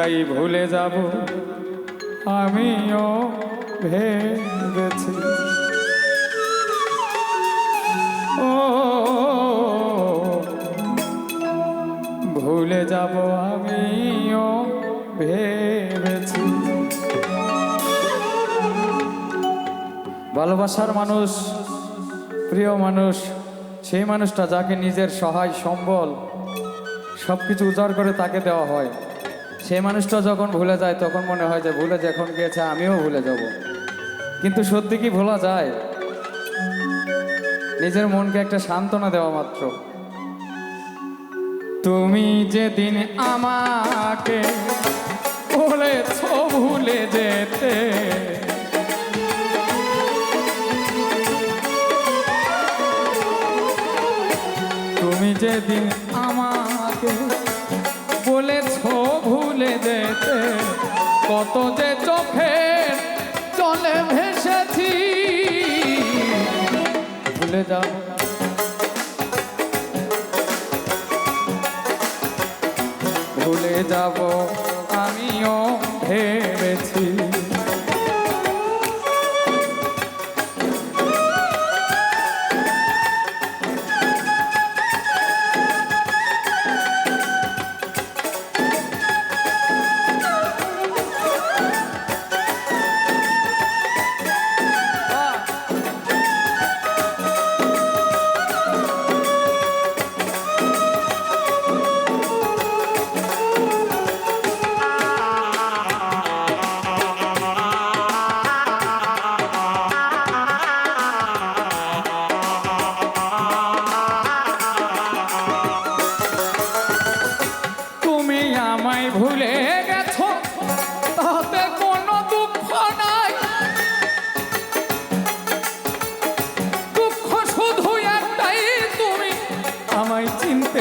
তাই ভুলে যাব। আমিও ভেবেছি। ও, ভুলে যাব, আমিও ভেবেছি। ভালোবাসার মানুষ, প্রিয় মানুষ, সেই মানুষটা যাকে নিজের সহায়, সম্বল সব কিছু উজাড় করে তাকে দেওয়া হয়। সেই মানুষটা যখন ভুলে যায়, তখন মনে হয় যে ভুলে যখন গিয়েছে, আমিও ভুলে যাব। কিন্তু সত্যি কি ভোলা যায়? নিজের মনকে একটা সান্ত্বনা দেওয়া মাত্র। তুমি যেদিন আমাকে বলেছ ভুলে যেতে, তুমি যেদিন আমাকে বলেছ ভুলে যেতে কত যে চোখে চলে ভেসেছি। ভুলে যাও। ভুলে যাব আমিও ভেবেছি।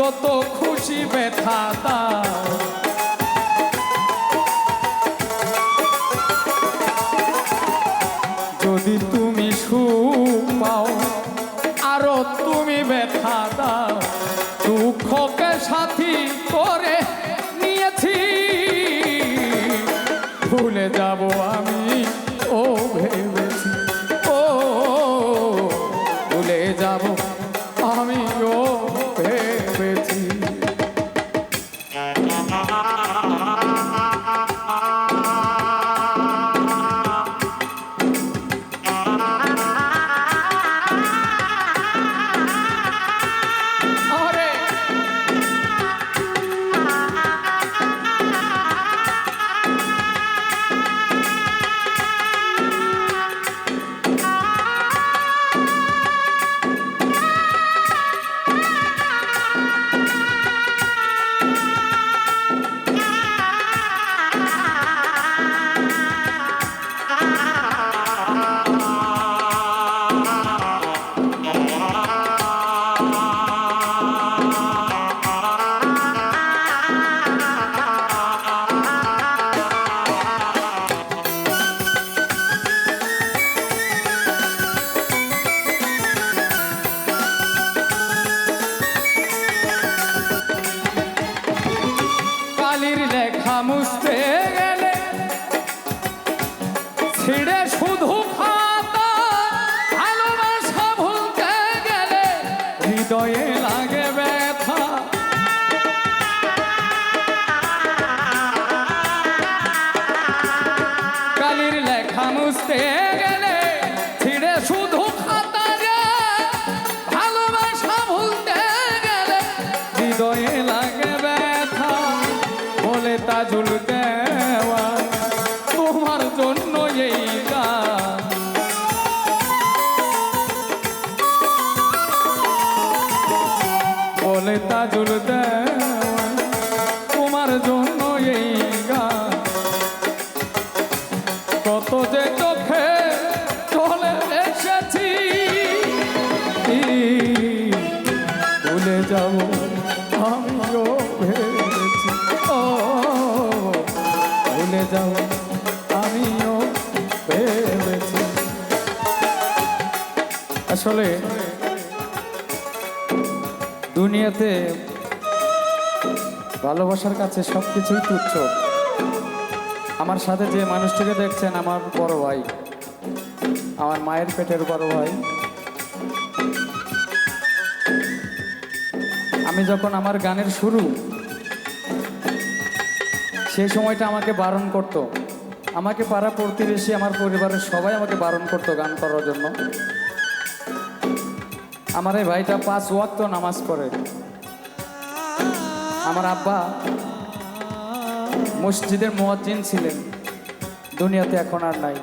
যত খুশি ব্যথা দাও। চুল দেওয়া, তোমার জন্য এই গান। বলে তা চুল দেওয়া, তোমার জন্য এই গান। কত যে চোখে আসলে দুনিয়াতে ভালোবাসার কাছে সব কিছুই তুচ্ছ। আমার সাথে যে মানুষটিকে দেখছেন, আমার বড় ভাই, আমার মায়ের পেটের বড় ভাই। আমি যখন আমার গানের শুরু, সেই সময়টা আমাকে বারণ করত। আমাকে পাড়া প্রতিবেশী, আমার পরিবারের সবাই আমাকে বারণ করতো গান করার জন্য। আমার এই ভাইটা পাঁচ ওয়াক্ত নামাজ পড়ে। আমার আব্বা মসজিদের মোয়াজ্জিন ছিলেন। দুনিয়াতে এখন আর নাই।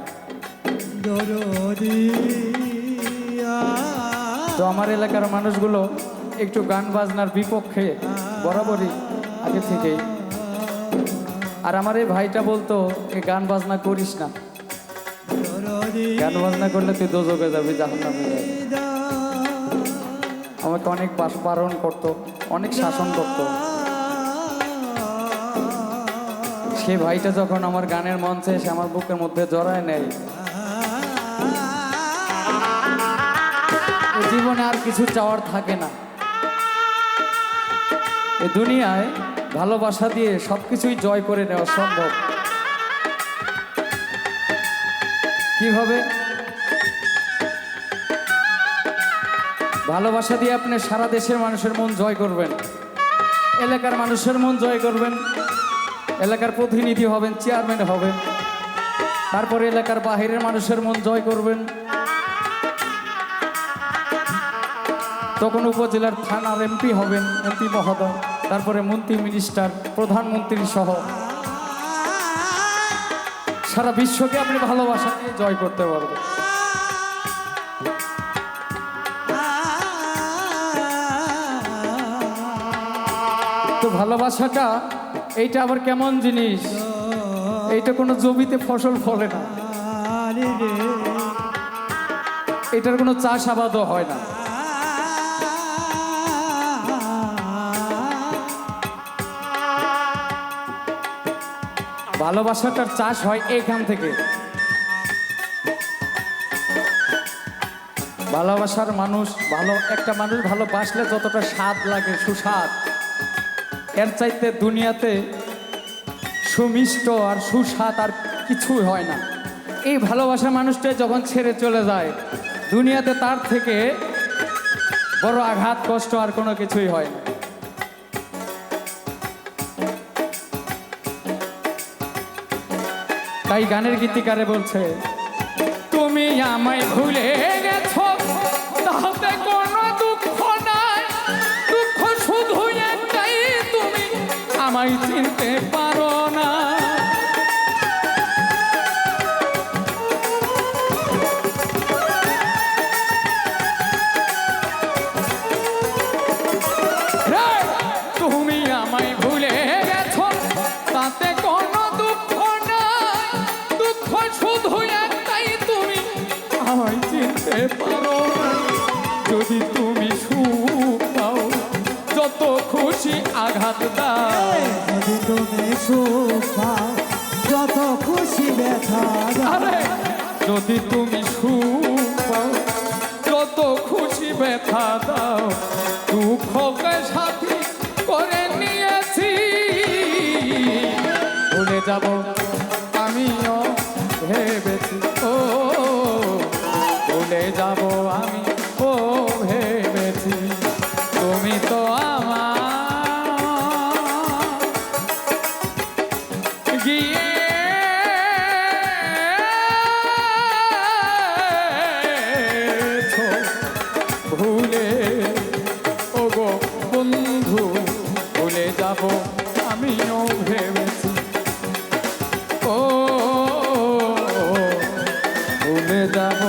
তো আমার এলাকার মানুষগুলো একটু গান বাজনার বিপক্ষে বরাবরই আগে থেকেই। আর আমার এই ভাইটা বলতো, এ গান বাজনা করিস না। গান বাজনা করলে তুই দোজকে যাবি, জাহান্নামে যাবি। আমাকে অনেক বারণ করতো, অনেক শাসন করতো। সে ভাইটা যখন আমার গানের মঞ্চে এসে আমার বুকের মধ্যে জড়ায় নেয় জীবনে আর কিছু চাওয়ার থাকে না। এ দুনিয়ায় ভালোবাসা দিয়ে সব কিছুই জয় করে নেওয়া সম্ভব। কীভাবে? ভালোবাসা দিয়ে আপনি সারা দেশের মানুষের মন জয় করবেন। এলাকার মানুষের মন জয় করবেন। এলাকার প্রতিনিধি হবেন, চেয়ারম্যান হবেন। তারপরে এলাকার বাহিরের মানুষের মন জয় করবেন। তখন উপজেলার থানার এমপি হবেন এমপি মহোদয়। তারপরে মন্ত্রী মিনিস্টার প্রধানমন্ত্রী সহ। সারা বিশ্বকে আপনি ভালোবাসা দিয়ে জয় করতে পারবেন। তো ভালোবাসাটা, এইটা আবার কেমন জিনিস? এইটা কোনো জমিতে ফসল ফলে না। এটার কোনো চাষ আবাদও হয় না। ভালোবাসাটার চাষ হয় এখান থেকে। ভালোবাসার মানুষ ভালো, একটা মানুষ ভালোবাসলে যতটা স্বাদ লাগে, সুস্বাদ। এর চাইতে দুনিয়াতে সুমিষ্ট আর সুস্বাদ আর কিছুই হয় না। এই ভালোবাসা মানুষটা যখন ছেড়ে চলে যায়, দুনিয়াতে তার থেকে বড় আঘাত, কষ্ট আর কোনো কিছুই হয় না। তাই গানের গীতিকারে বলছে, তুমি আমায় ভুলে গেছো যদি তুমি সুখ পাও যত খুশি আঘাত দাও। যদি তুমি সুখ পাও যত খুশি ব্যথা দাও। আরে যদি তুমি সুখ পাও যত খুশি ব্যথা দাও। দুঃখকে সাথী করে নিয়েছি। ভুলে যাব গিয়ে ভুলে ও গো বন্ধু ভুলে যাব আমিও ভেবেছি। ও ভুলে যাব